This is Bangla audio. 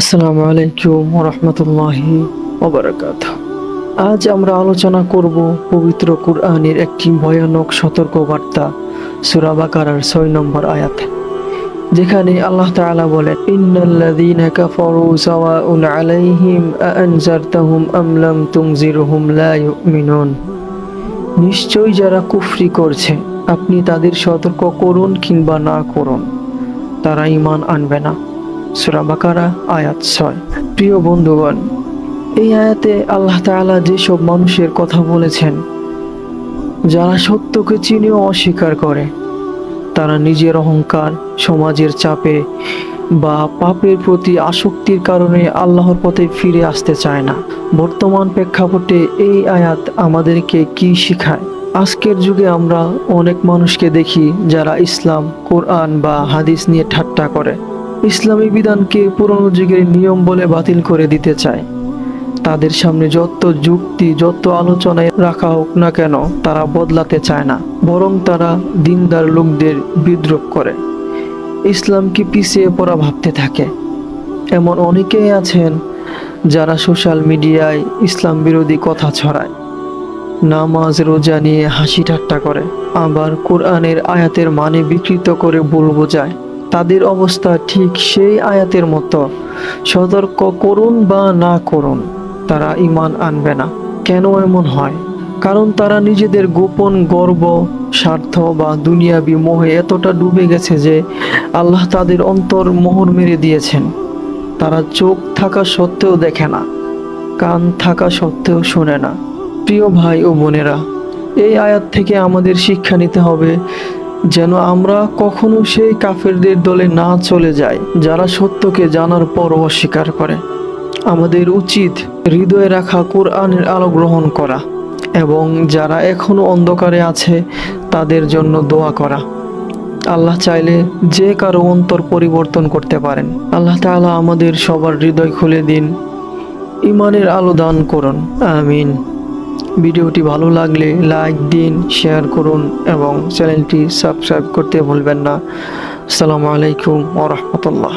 আসসালামু আলাইকুম রহমতুল্লাহি আজ আমরা আলোচনা করব পবিত্র কুরআনের একটি ভয়ানক সতর্কবার্তা, সূরা বাকারার ছয় নম্বর আয়াত। যেখানে আল্লাহ তাআলা বলেন ইন্নাল্লাযীনা কাফারু সাওয়াউন আলাইহিম আনজারতাহুম আম লাম তুনজিরহুম লা ইউমিনুন। নিশ্চয়ই যারা কুফরি করছে, আপনি তাদের সতর্ক করুন কিংবা না করুন, তারা ঈমান আনবে না। সূরা বাকারা, আয়াত ছয়। প্রিয় বন্ধুগণ, এই আয়াতে আল্লাহ তাআলা যেসব মানুষের কথা বলেছেন, যারা সত্যকে চিনেও অস্বীকার করে, তারা নিজের অহংকার, সমাজের চাপে বা পাপের প্রতি আসক্তির কারণে আল্লাহর পথে ফিরে আসতে চায় না। বর্তমান প্রেক্ষাপটে এই আয়াত আমাদেরকে কি শিখায়? আজকের যুগে আমরা অনেক মানুষকে দেখি যারা ইসলাম, কোরআন বা হাদিস নিয়ে ঠাট্টা করে। ইসলামী বিধানকে পুরনো যুগের নিয়ম বলে বাতিল করে দিতে চায়। তাদের সামনে যত যুক্তি, যত আলোচনায় রাখা হোক না কেন, তারা বদলাতে চায় না, বরং তারা দিনদার লোকদের বিদ্রোপ করে। ইসলামকে পিছিয়ে পড়া ভাবতে থাকে? এমন অনেকেই আছেন যারা সোশ্যাল মিডিয়ায় ইসলাম বিরোধী কথা ছড়ায়। নামাজ, রোজা নিয়ে হাসি ঠাট্টা করে, আবার কোরআনের আয়াতের মানে বিকৃত করে ভুল বোঝায়। তাদের অবস্থা ঠিক সেই আয়াতের মতো। সতর্ক করুন বা না করুন, তারা ইমান আনবে না। কেন এমন হয়? কারণ তারা নিজেদের গোপন গর্ব, স্বার্থ বা দুনিয়াবি মোহে এতটা ডুবে গেছে যে আল্লাহ তাদের অন্তর মোহর মেরে দিয়েছেন। তারা চোখ থাকা সত্ত্বেও দেখে না, কান থাকা সত্ত্বেও শোনে না। প্রিয় ভাই ও বোনেরা, এই আয়াত থেকে আমাদের শিক্ষা নিতে হবে যেন আমরা কখনো সেই কাফেরদের দলে না চলে যাই, যারা সত্যকে জানার পর অস্বীকার করে। আমাদের উচিত হৃদয়ে রাখা কোরআনের আলো গ্রহণ করা এবং যারা এখনও অন্ধকারে আছে, তাদের জন্য দোয়া করা। আল্লাহ চাইলে যে কারও অন্তর পরিবর্তন করতে পারেন। আল্লাহ তাআলা আমাদের সবার হৃদয় খুলে দিন। ইমানের আলো দান করুন। আমিন। ভিডিওটি ভালো লাগলে লাইক দিন, শেয়ার করুন এবং চ্যানেলটি সাবস্ক্রাইব করতে ভুলবেন না। আসসালামু আলাইকুম ওরহমতুল্লাহ